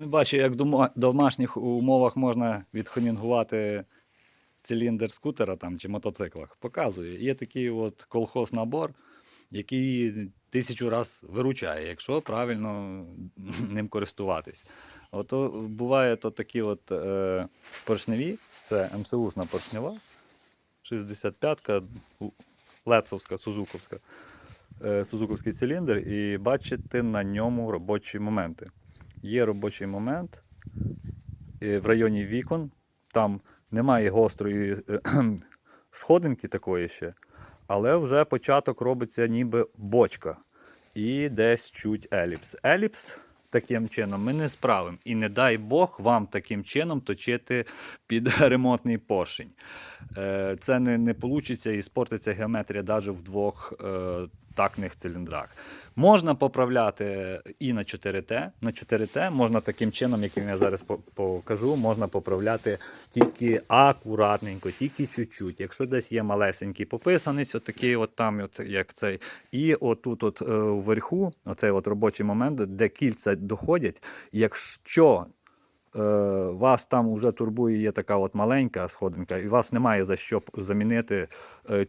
Не бачу, як в домашніх умовах можна відхонінгувати циліндр скутера там, чи мотоциклах. Показую. Є такий от колхоз-набор, який тисячу раз виручає, якщо правильно ним користуватись. Ото буває то такі от е, поршневі, це МСУшна поршнева, 65-ка, Лецовська, Сузуковська, е, Сузуковський циліндр, і бачите на ньому робочі моменти. Є робочий момент е, в районі вікон, там немає гострої е, сходинки такої ще, але вже початок робиться ніби бочка. І десь чуть еліпс. Еліпс таким чином ми не справимо. І не дай Бог вам таким чином точити під ремонтний поршень. Е, Це не, не вийде і спортиться геометрія навіть в двох такних циліндрах. Можна поправляти і на 4Т. На 4Т можна таким чином, яким я зараз покажу, можна поправляти тільки акуратненько, тільки чуть-чуть. Якщо десь є малесенький пописанець, отакий от там, от, як цей. І отут от, е, вверху, оцей от робочий момент, де кільця доходять, якщо е, вас там вже турбує, є така от маленька сходинка, і вас немає за що замінити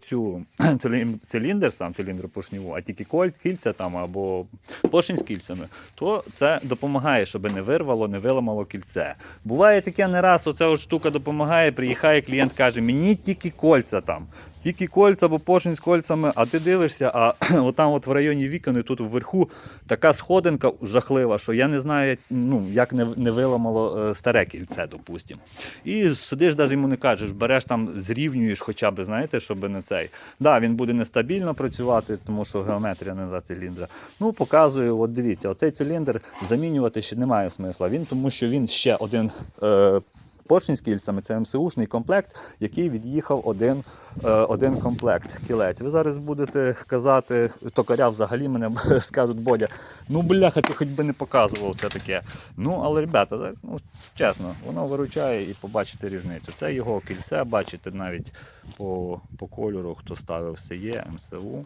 цю цилін- циліндр, сам циліндр поршневу, а тільки кольт, кільця там або поршень з кільцями, то це допомагає, щоб не вирвало, не виламало кільце. Буває таке не раз, оця от штука допомагає, приїхає клієнт, каже, мені тільки кольця там. Тільки кольця або поршень з кольцями, а ти дивишся, а отам от в районі вікон і тут вверху така сходинка жахлива, що я не знаю, ну, як не, не виламало е, старе кільце, допустимо. І сидиш, навіть йому не кажеш, береш там, зрівнюєш хоча б, знаєте, щоб не цей. Да, він буде нестабільно працювати, тому що геометрія не за циліндра. Ну, показую, от дивіться, оцей циліндр замінювати ще немає смисла. Він, тому що він ще один. Е, Поршень з кільцями це МСУшний комплект, який від'їхав один, е, один комплект кілець. Ви зараз будете казати, токаря взагалі мене скажуть, Бодя, ну бляха, ти хоч би не показував це таке. Ну, але, ребята, ну, чесно, воно виручає і побачите різницю. Це його кільце, бачите навіть по, по кольору, хто ставив СЕ, МСУ.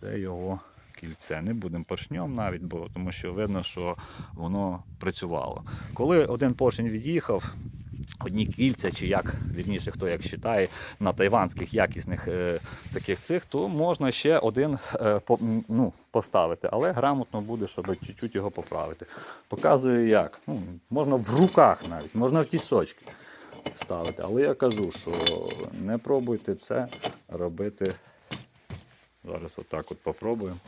Це його кільце. Не будемо поршньом навіть, бо тому що видно, що воно працювало. Коли один поршень від'їхав, одні кільця, чи як вірніше, хто як вважає, на тайванських якісних е, таких цих, то можна ще один е, по, ну, поставити, але грамотно буде, щоб чуть-чуть його поправити. Показую як. Ну, можна в руках навіть, можна в тісочки ставити. Але я кажу, що не пробуйте це робити. Зараз отак от попробуємо.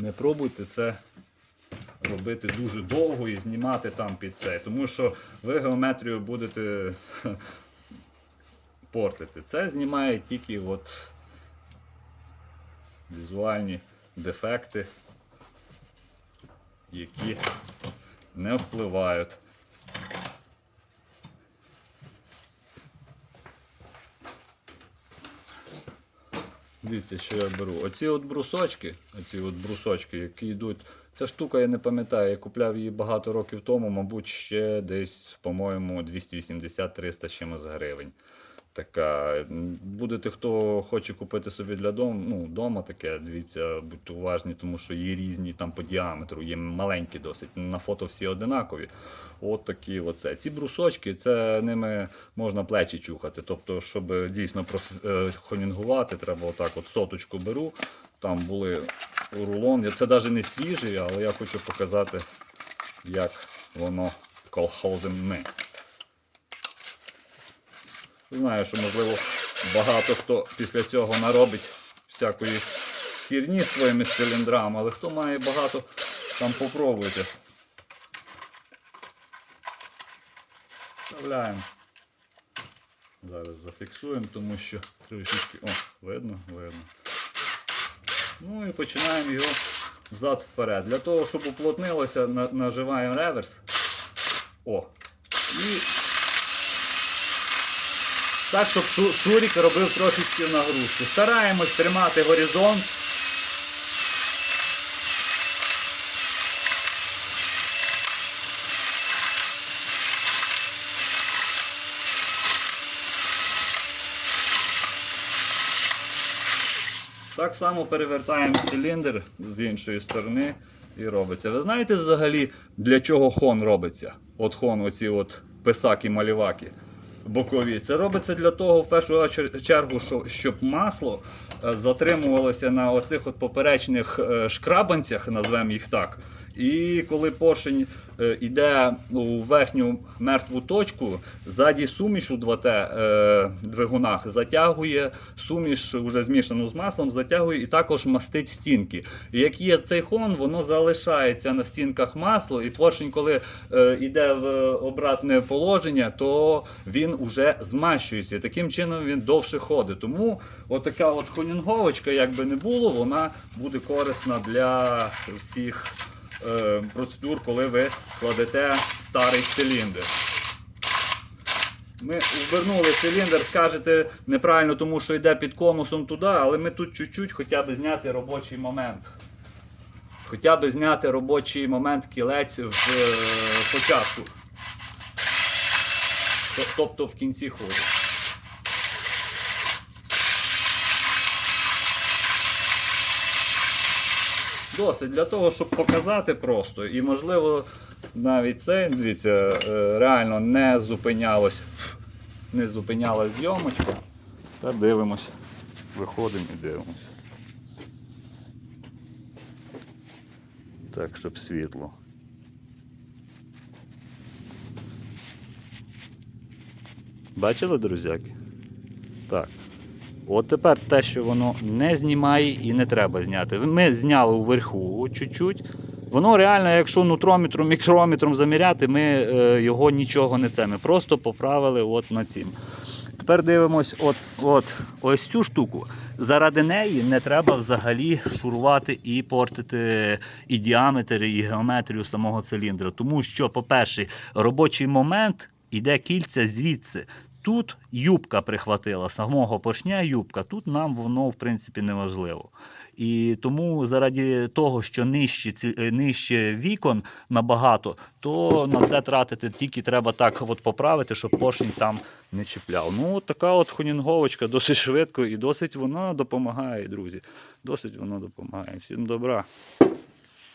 Не пробуйте це робити дуже довго і знімати там під це. Тому що ви геометрію будете портити. Це знімає тільки от візуальні дефекти, які не впливають. Дивіться, що я беру. Оці от брусочки, оці от брусочки, які йдуть. Ця штука, я не пам'ятаю, я купляв її багато років тому, мабуть, ще десь, по-моєму, 280-300 чимось гривень. Така. Будете, хто хоче купити собі для дому, ну, дома таке, дивіться, будьте уважні, тому що є різні там по діаметру, є маленькі досить. На фото всі одинакові. От такі оце. Ці брусочки, це ними можна плечі чухати. Тобто, щоб дійсно проф- е, треба отак от соточку беру. Там були рулон. Це навіть не свіжий, але я хочу показати, як воно колхозимне. Знаю, що можливо багато хто після цього наробить всякої хірні своїми циліндрами, але хто має багато, там попробуйте. Вставляємо. Зараз зафіксуємо, тому що трішечки. О, видно, видно. Ну і починаємо його взад вперед. Для того, щоб уплотнилося, наживаємо реверс. О. І так, щоб шу- шурік робив трошечки нагрузку. Стараємось тримати горизонт. Так само перевертаємо циліндр з іншої сторони. і робиться. Ви знаєте взагалі, для чого хон робиться? От хон, оці от писаки-маліваки бокові. Це робиться для того, в першу чергу, щоб масло е, затримувалося на оцих от поперечних е, шкрабанцях, назвемо їх так. І коли поршень е, йде у верхню мертву точку, ззаді суміш у 2Т е, затягує суміш вже змішану з маслом, затягує і також мастить стінки. І як є цей хон, воно залишається на стінках масло, і поршень, коли е, йде в обратне положення, то він уже змащується. Таким чином він довше ходить. Тому отака от хонінговочка, як би не було, вона буде корисна для всіх е, процедур, коли ви кладете старий циліндр. Ми ввернули циліндр, скажете неправильно, тому що йде під конусом туди, але ми тут чуть-чуть хоча б зняти робочий момент. Хоча б зняти робочий момент кілець в е, початку. Тобто в кінці ходу. Досить для того, щоб показати просто. І можливо навіть це, дивіться, е, реально не зупинялось, не зупинялась зйомочка. Та дивимося. Виходимо і дивимося. Так, щоб світло. Бачили, друзяки? Так. От тепер те, що воно не знімає і не треба зняти. Ми зняли вверху чуть-чуть. Воно реально, якщо нутрометром, мікрометром заміряти, ми е, його нічого не це. Ми просто поправили от на цім. Тепер дивимось, от, от ось цю штуку. Заради неї не треба взагалі шурувати і портити і діаметр, і геометрію самого циліндра. Тому що, по-перше, робочий момент іде кільця звідси. Тут юбка прихватила самого поршня юбка. Тут нам воно в принципі не важливо. І тому заради того, що нижче, е, нижче вікон набагато, то на це тратити тільки треба так от поправити, щоб поршень там не чіпляв. Ну, така от хонінговочка досить швидко і досить вона допомагає, друзі. Досить воно допомагає. Всім добра.